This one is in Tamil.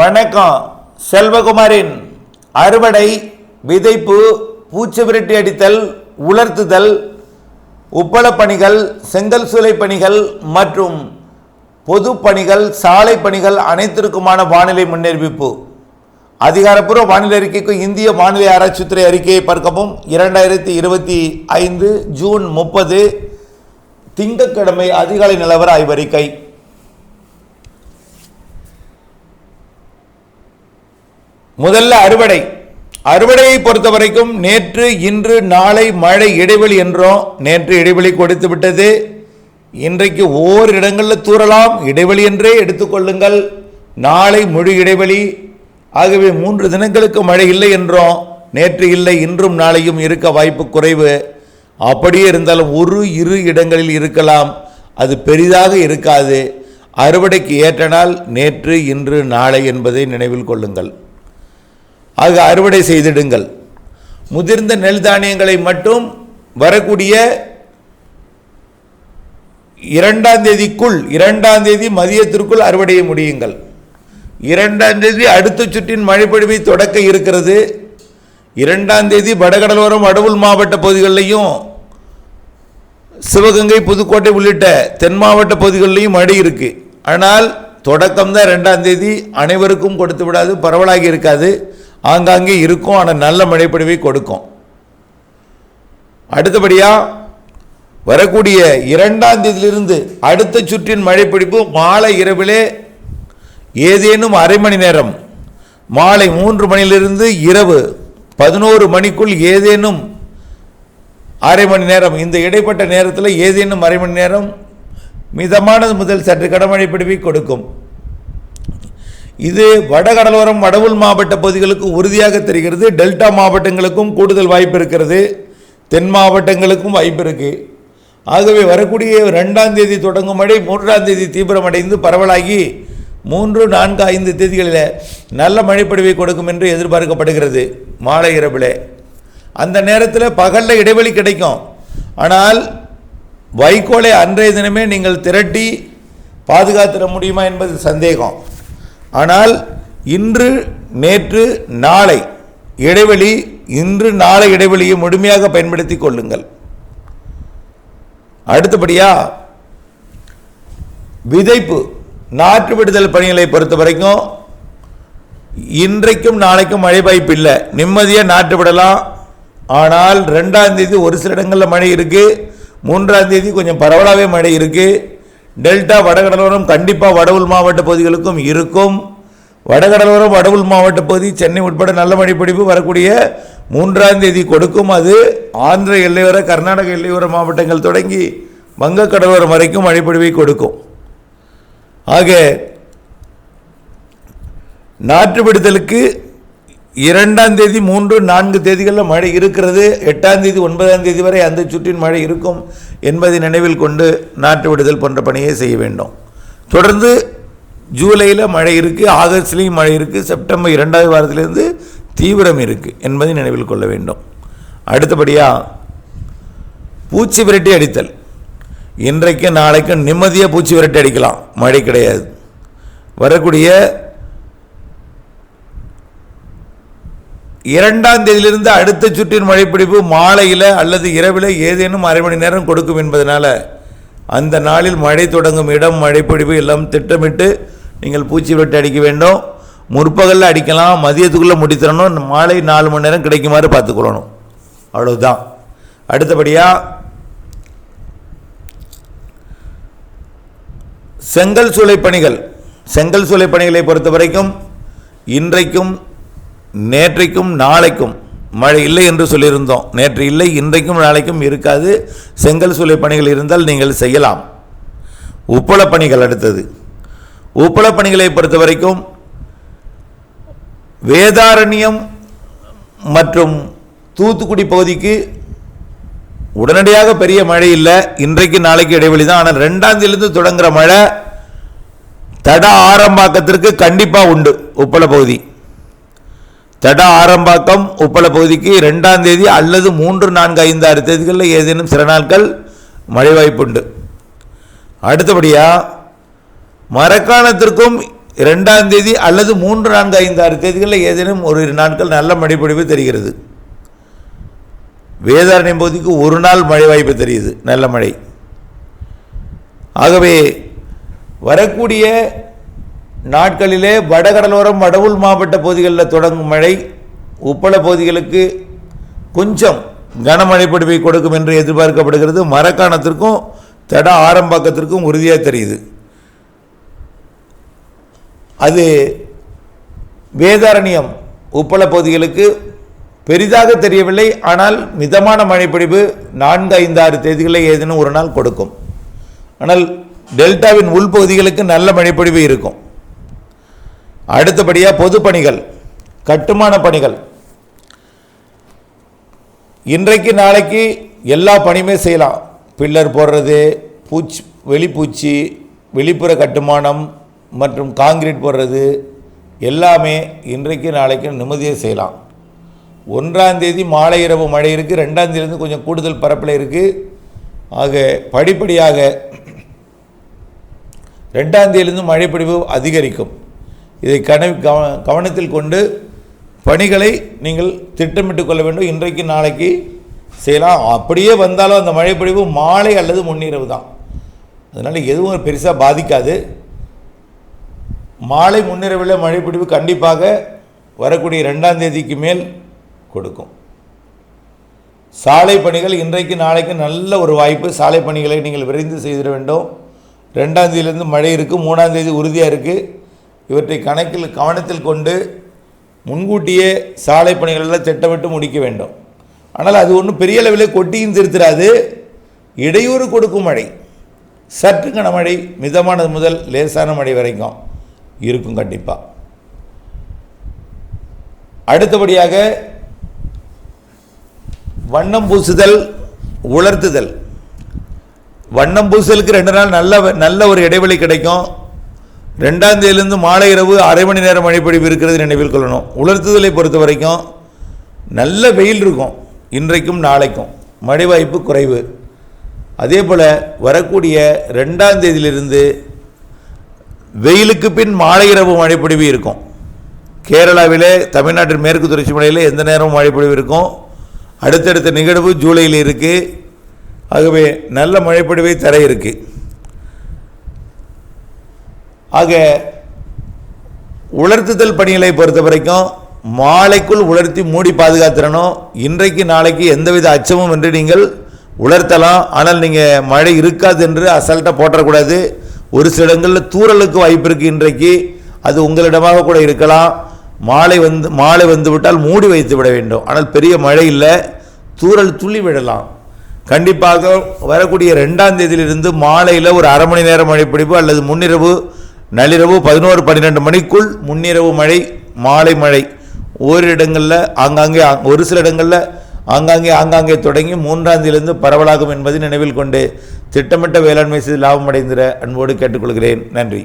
வணக்கம். செல்வகுமாரின் அறுவடை விதைப்பு பூச்சி விரட்டி அடித்தல் உலர்த்துதல் உப்பளப் பணிகள் செங்கல் சூளை பணிகள் மற்றும் பொது பணிகள் சாலை பணிகள் அனைத்திற்குமான வானிலை முன்னறிவிப்பு. அதிகாரப்பூர்வ வானிலை அறிக்கைக்கு இந்திய வானிலை ஆராய்ச்சித்துறை அறிக்கையை பார்க்கவும். இரண்டாயிரத்தி இருபத்தி ஐந்து ஜூன் முப்பது திங்கட்கிழமை அதிகாலை நிலவர ஆய்வறிக்கை. முதல்ல அறுவடை. அறுவடையை பொறுத்த வரைக்கும் நேற்று இன்று நாளை மழை இடைவெளி என்றோம் நேற்று இடைவெளி கொடுத்து விட்டது. இன்றைக்கு ஓர் இடங்களில் தூறலாம். இடைவெளி என்றே எடுத்துக்கொள்ளுங்கள் நாளை முழு இடைவெளி. ஆகவே மூன்று தினங்களுக்கு மழை இல்லை என்றோம் நேற்று இல்லை இன்றும் நாளையும் இருக்க வாய்ப்பு குறைவு. அப்படியே இருந்தாலும் ஒரு இரு இடங்களில் இருக்கலாம். அது பெரிதாக இருக்காது. அறுவடைக்கு ஏற்ற நாள் நேற்று இன்று நாளை என்பதை நினைவில் கொள்ளுங்கள். ஆக அறுவடை செய்திடுங்கள். முதிர்ந்த நெல் தானியங்களை மட்டும் வரக்கூடிய இரண்டாம் தேதிக்குள் இரண்டாம் தேதி மதியத்திற்குள் அறுவடையை முடியுங்கள். இரண்டாம் தேதி அடுத்த சுற்றின் மழைப்பொழிவை தொடக்க இருக்கிறது. இரண்டாம் தேதி வடகடலோரம் வடவுள் மாவட்ட பகுதிகளிலையும் சிவகங்கை புதுக்கோட்டை உள்ளிட்ட தென் மாவட்ட பகுதிகளிலையும் மழை இருக்கு. ஆனால் தொடக்கம் தான் ரெண்டாம் தேதி அனைவருக்கும் கொடுத்து விடாது பரவலாகி இருக்காது. ஆங்காங்கே இருக்கும் ஆனால் நல்ல மழைப்பொழிவை கொடுக்கும். அடுத்தபடியாக வரக்கூடிய இரண்டாம் தேதியிலிருந்து அடுத்த சுற்றின் மழைப்பிடிப்பு மாலை இரவிலே ஏதேனும் அரை மணி நேரம் மாலை மூன்று மணியிலிருந்து இரவு பதினோரு மணிக்குள் ஏதேனும் அரை மணி நேரம் இந்த இடைப்பட்ட நேரத்தில் ஏதேனும் அரை மணி நேரம் மிதமானது முதல் சற்று கடமழை பிடிவை கொடுக்கும். இது வடகடலோரம் வடவுள் மாவட்ட பகுதிகளுக்கு உறுதியாக தெரிகிறது. டெல்டா மாவட்டங்களுக்கும் கூடுதல் வாய்ப்பு இருக்கிறது. தென் மாவட்டங்களுக்கும் வாய்ப்பு இருக்குது ஆகவே வரக்கூடிய ரெண்டாம் தேதி தொடங்கும் மழை மூன்றாம் தேதி தீவிரமடைந்து பரவலாகி மூன்று நான்கு ஐந்து தேதிகளில் நல்ல மழைப்பொழிவை கொடுக்கும் என்று எதிர்பார்க்கப்படுகிறது மாலை இரவில். அந்த நேரத்தில் பகலில் இடைவெளி கிடைக்கும். ஆனால் வைக்கோலை அன்றைய தினமே நீங்கள் திரட்டி பாதுகாத்துட முடியுமா என்பது சந்தேகம். ஆனால் இன்று நேற்று நாளை இடைவெளி இன்று நாளை இடைவெளியை முழுமையாக பயன்படுத்தி கொள்ளுங்கள். அடுத்தபடியா விதைப்பு நாற்று விடுதல் பணிகளை பொறுத்த வரைக்கும் இன்றைக்கும் நாளைக்கும் மழை வாய்ப்பு இல்லை. நிம்மதியாக நாற்று விடலாம். ஆனால் ரெண்டாம் தேதி ஒரு சில இடங்களில் மழை இருக்குது மூன்றாம் தேதி கொஞ்சம் பரவலாகவே மழை இருக்குது டெல்டா வடகடலோரம் கண்டிப்பாக வடவுள் மாவட்ட பகுதிகளுக்கும் இருக்கும். வடகடலோரம் வடவுள் மாவட்ட பகுதி சென்னை உட்பட நல்ல மழைப்பிடிப்பு வரக்கூடிய மூன்றாம் தேதி கொடுக்கும். அது ஆந்திர எல்லையோர கர்நாடக எல்லையோர மாவட்டங்கள் தொடங்கி வங்க கடலோரம் வரைக்கும் மழைப்பொழிவை கொடுக்கும். ஆக நாற்று விடுதலுக்கு இரண்டாம் தேதி மூன்று நான்கு தேதிகளில் மழை இருக்கிறது. எட்டாம் தேதி ஒன்பதாம் தேதி வரை அந்த சுற்றின் மழை இருக்கும் என்பதை நினைவில் கொண்டு நாற்று விடுதல் போன்ற பணியை செய்ய வேண்டும். தொடர்ந்து ஜூலையில் மழை இருக்குது ஆகஸ்ட்லேயும் மழை இருக்குது செப்டம்பர் இரண்டாவது வாரத்திலேருந்து தீவிரம் இருக்குது என்பதை நினைவில் கொள்ள வேண்டும். அடுத்தபடியாக பூச்சி விரட்டி அடித்தல். இன்றைக்கும் நாளைக்கும் நிம்மதியாக பூச்சி விரட்டி அடிக்கலாம். மழை கிடையாது. வரக்கூடிய இரண்டாம் தேதியிலிருந்து அடுத்த சுற்றின் மழைப்பிடிப்பு மாலையில் அல்லது இரவில் ஏதேனும் அரை மணி நேரம் கொடுக்கும் என்பதனால் அந்த நாளில் மழை தொடங்கும் இடம் மழைப்பிடிப்பு எல்லாம் திட்டமிட்டு நீங்கள் பூச்சி விரட்டி அடிக்க வேண்டும். முற்பகலில் அடிக்கலாம் மதியத்துக்குள்ளே முடித்திடணும் மாலை நாலு மணி நேரம் கிடைக்குமாறு பார்த்துக்கொள்ளணும். அவ்வளவுதான். அடுத்தபடியாக செங்கல் சூளை பணிகள். செங்கல் சூளை பணிகளை பொறுத்த வரைக்கும் இன்றைக்கும் நேற்றைக்கும் நாளைக்கும் மழை இல்லை என்று சொல்லியிருந்தோம். நேற்று இல்லை இன்றைக்கும் நாளைக்கும் இருக்காது. செங்கல் சூளை பணிகள் இருந்தால் நீங்கள் செய்யலாம். உப்பள பணிகள் அடுத்தது. உப்பள பணிகளை பொறுத்த வரைக்கும் வேதாரண்யம் மற்றும் தூத்துக்குடி பகுதிக்கு உடனடியாக பெரிய மழை இல்லை. இன்றைக்கு நாளைக்கு இடைவெளி தான். ஆனால் ரெண்டாந்திலிருந்து தொடங்குகிற தொடங்குற மழை தட ஆரம்பாக்கத்திற்கு கண்டிப்பாக உண்டு உப்பள பகுதி. தட ஆரம்பாக்கம் உப்பள பகுதிக்கு ரெண்டாம் தேதி அல்லது மூன்று நான்கு ஐந்து ஆறு தேதிகளில் ஏதேனும் சில நாட்கள் மழை வாய்ப்புண்டு அடுத்தபடியாக மரக்காணத்திற்கும் ரெண்டாம் தேதி அல்லது மூன்று நான்கு ஐந்து ஆறு தேதிகளில் ஏதேனும் ஒரு இரு நாட்கள் நல்ல மழைப்பொழிவு தெரிகிறது. வேதாரண்யம் பகுதிக்கு ஒரு நாள் மழை வாய்ப்பு தெரியுது நல்ல மழை. ஆகவே வரக்கூடிய நாட்களிலே வடகடலோரம் வடவுள் மாவட்ட பகுதிகளில் தொடங்கும் மழை உப்பள பகுதிகளுக்கு கொஞ்சம் கனமழை பொடிவை கொடுக்கும் என்று எதிர்பார்க்கப்படுகிறது. மரக்காணத்திற்கும் தட ஆரம்பாக்கத்திற்கும் உறுதியாக தெரியுது. அது வேதாரண்யம் உப்பள பகுதிகளுக்கு பெரிதாக தெரியவில்லை. ஆனால் மிதமான மழைப்பிடிவு நான்கு ஐந்து ஆறு தேதிகளில் ஏதேனும் ஒரு நாள் கொடுக்கும். ஆனால் டெல்டாவின் உள்பகுதிகளுக்கு நல்ல மழைப்பொழிவு இருக்கும். அடுத்தபடியாக பொதுப்பணிகள் கட்டுமான பணிகள். இன்றைக்கு நாளைக்கு எல்லா பணியுமே செய்யலாம். பில்லர் போடுறது பூச்சி வெளிப்பூச்சி வெளிப்புற கட்டுமானம் மற்றும் காங்கிரீட் போடுறது எல்லாமே இன்றைக்கு நாளைக்கு நிம்மதியாக செய்யலாம். ஒன்றாம் தேதி மாலை இரவு மழை இருக்குது ரெண்டாம் கொஞ்சம் கூடுதல் பரப்பில் இருக்குது ஆக படிப்படியாக ரெண்டாம் தேதியிலிருந்து அதிகரிக்கும். இதை கன கவனத்தில் கொண்டு பணிகளை நீங்கள் திட்டமிட்டு கொள்ள வேண்டும். இன்றைக்கு நாளைக்கு செய்யலாம். அப்படியே வந்தாலும் அந்த மழைப்பொழிவு மாலை அல்லது முன்னிரவு தான். அதனால் எதுவும் பெருசாக பாதிக்காது. மாலை முன்னிரவில் மழைப்பொழிவு கண்டிப்பாக வரக்கூடிய ரெண்டாம் தேதிக்கு மேல் கொடுக்கும். சாலை பணிகள் இன்றைக்கு நாளைக்கு நல்ல ஒரு வாய்ப்பு. சாலை பணிகளை நீங்கள் விரைந்து செய்திட வேண்டும். ரெண்டாம் தேதியிலேருந்து மழை இருக்குது மூணாம் தேதி உறுதியாக இருக்குது இவற்றை கணக்கில் கவனத்தில் கொண்டு முன்கூட்டியே சாலை பணிகளெல்லாம் திட்டமிட்டு முடிக்க வேண்டும். ஆனால் அது ஒன்றும் பெரிய அளவில் கொட்டியும் திருத்திராது. இடையூறு கொடுக்கும் மழை சற்று கனமழை மிதமானது முதல் லேசான மழை வரைக்கும் இருக்கும் கண்டிப்பாக அடுத்தபடியாக வண்ணம் பூசுதல் உலர்த்துதல். வண்ணம் பூசலுக்கு ரெண்டு நாள் நல்ல நல்ல ஒரு இடைவெளி கிடைக்கும். ரெண்டாம் தேதியிலிருந்து மாலை இரவு அரை மணி நேரம் மழைப்பொழிவு இருக்கிறது நினைவில் கொள்ளணும். உலர்த்துதலை பொறுத்த வரைக்கும் நல்ல வெயில் இருக்கும். இன்றைக்கும் நாளைக்கும். மழை வாய்ப்பு குறைவு. அதே போல் வரக்கூடிய ரெண்டாம் தேதியிலிருந்து வெயிலுக்கு பின் மாலை இரவு மழைப்பொழிவு இருக்கும். கேரளாவிலே தமிழ்நாட்டின் மேற்கு தொடர்ச்சி மலையில் எந்த நேரமும் மழைப்பொழிவு இருக்கும். அடுத்தடுத்த நிகழ்வு ஜூலையில் இருக்குது ஆகவே நல்ல மழைப்பொழிவை தர இருக்குது ஆக உலர்த்துதல் பணிகளை பொறுத்த வரைக்கும் மாலைக்குள் உலர்த்தி மூடி பாதுகாத்துறணும் இன்றைக்கு நாளைக்கு எந்தவித அச்சமும் என்று நீங்கள் உலர்த்தலாம். ஆனால் நீங்கள் மழை இருக்காது என்று அசல்ட்டாக போட்டுறக்கூடாது ஒரு சில இடங்களில் தூறலுக்கு வாய்ப்பு இருக்குது இன்றைக்கு. அது உங்களிடமாக கூட இருக்கலாம். மாலை வந்து மாலை வந்து விட்டால் மூடி வைத்து விட வேண்டும். ஆனால் பெரிய மழை இல்லை. தூரல் துள்ளி விடலாம். கண்டிப்பாக வரக்கூடிய ரெண்டாம் தேதியிலிருந்து மாலையில் ஒரு அரை மணி நேரம் மழை பிடிப்பு அல்லது முன்னிரவு நள்ளிரவு பதினோரு பன்னிரெண்டு மணிக்குள் முன்னிரவு மழை மாலை மழை. ஒரு இடங்களில் ஆங்காங்கே ஒரு சில இடங்களில் ஆங்காங்கே ஆங்காங்கே தொடங்கி மூன்றாம் தேதியிலிருந்து பரவலாகும் என்பதை நினைவில் கொண்டு திட்டமிட்ட வேளாண்மை செய்து லாபமடைந்திட அன்போடு கேட்டுக்கொள்கிறேன். நன்றி.